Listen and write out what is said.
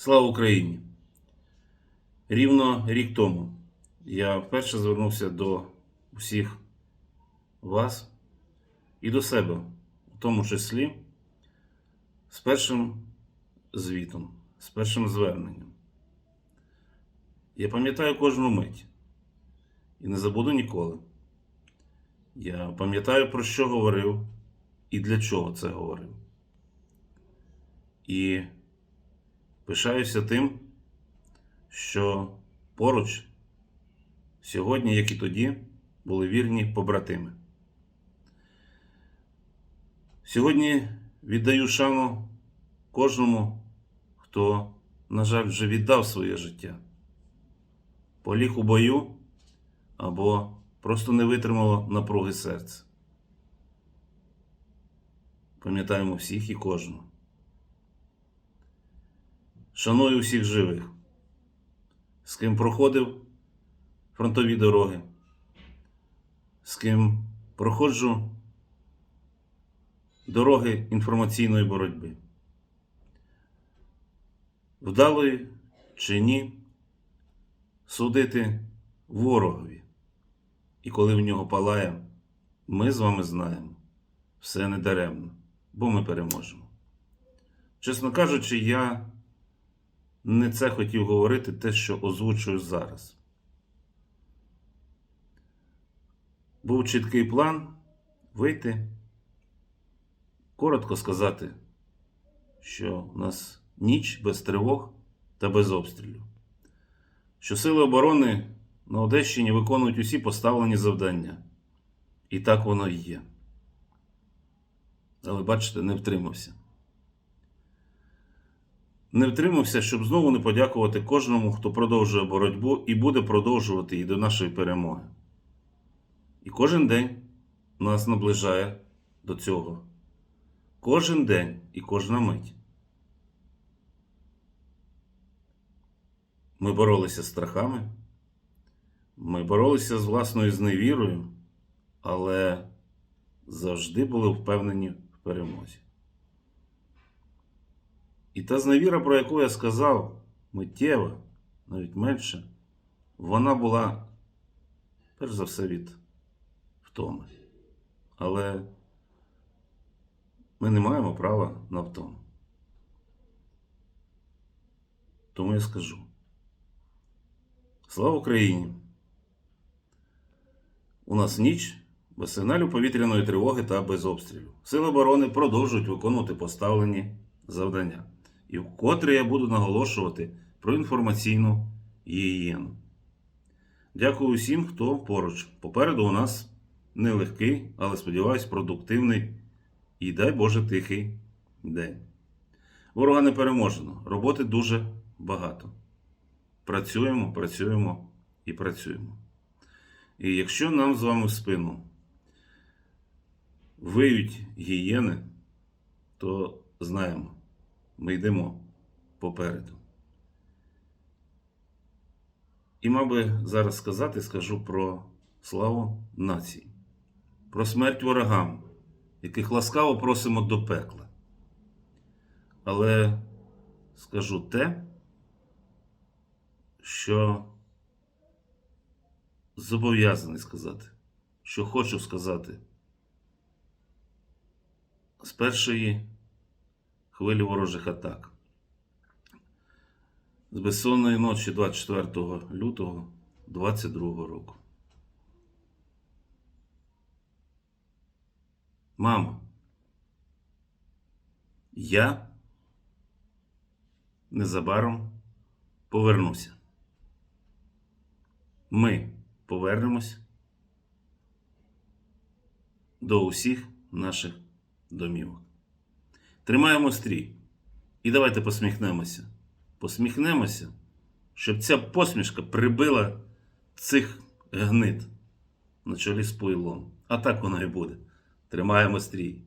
Слава Україні! Рівно рік тому я вперше звернувся до всіх вас і до себе, у тому числі з першим звітом, з першим зверненням. Я пам'ятаю кожну мить і не забуду ніколи. Я пам'ятаю, про що говорив і для чого це говорив. І пишаюся тим, що поруч сьогодні, як і тоді, були вірні побратими. Сьогодні віддаю шану кожному, хто, на жаль, вже віддав своє життя, поліг у бою або просто не витримало напруги серця. Пам'ятаємо всіх і кожного. Шаную всіх живих, з ким проходив фронтові дороги, з ким проходжу дороги інформаційної боротьби. Вдалої чи ні, судити ворогові. І коли в нього палає, ми з вами знаємо, все не даремно, бо ми переможемо. Чесно кажучи, я не це хотів говорити, те, що озвучую зараз. Був чіткий план вийти, коротко сказати, що у нас ніч без тривог та без обстрілів, що Сили оборони на Одещині виконують усі поставлені завдання. І так воно і є. Але бачите, не втримався. Не втримався, щоб знову не подякувати кожному, хто продовжує боротьбу і буде продовжувати її до нашої перемоги. І кожен день нас наближає до цього. Кожен день і кожна мить. Ми боролися з страхами, ми боролися з власною зневірою, але завжди були впевнені в перемозі. І та зневіра, про яку я сказав, миттєва, навіть менше, вона була, перш за все, від втоми. Але ми не маємо права на втому. Тому я скажу: Слава Україні! У нас ніч без сигналів повітряної тривоги та без обстрілів. Сили оборони продовжують виконувати поставлені завдання. І вкотре я буду наголошувати про інформаційну гігієну. Дякую усім, хто поруч. Попереду у нас нелегкий, але сподіваюсь, продуктивний і дай Боже тихий день. Ворога не переможено. Роботи дуже багато. Працюємо, працюємо і працюємо. І якщо нам з вами в спину виють гієни, то знаємо, ми йдемо попереду. І, мав би зараз сказати, скажу про славу нації, про смерть ворогам, яких ласкаво просимо до пекла. Але скажу те, що зобов'язаний сказати, що хочу сказати. З першої хвилі ворожих атак. З безсонної ночі 24 лютого 22 року. Мамо, я незабаром повернуся. Ми повернемось до усіх наших домівок. Тримаємо стрій. І давайте посміхнемося. Посміхнемося, щоб ця посмішка прибила цих гнит на чолі з пойлом. А так воно і буде. Тримаємо стрій.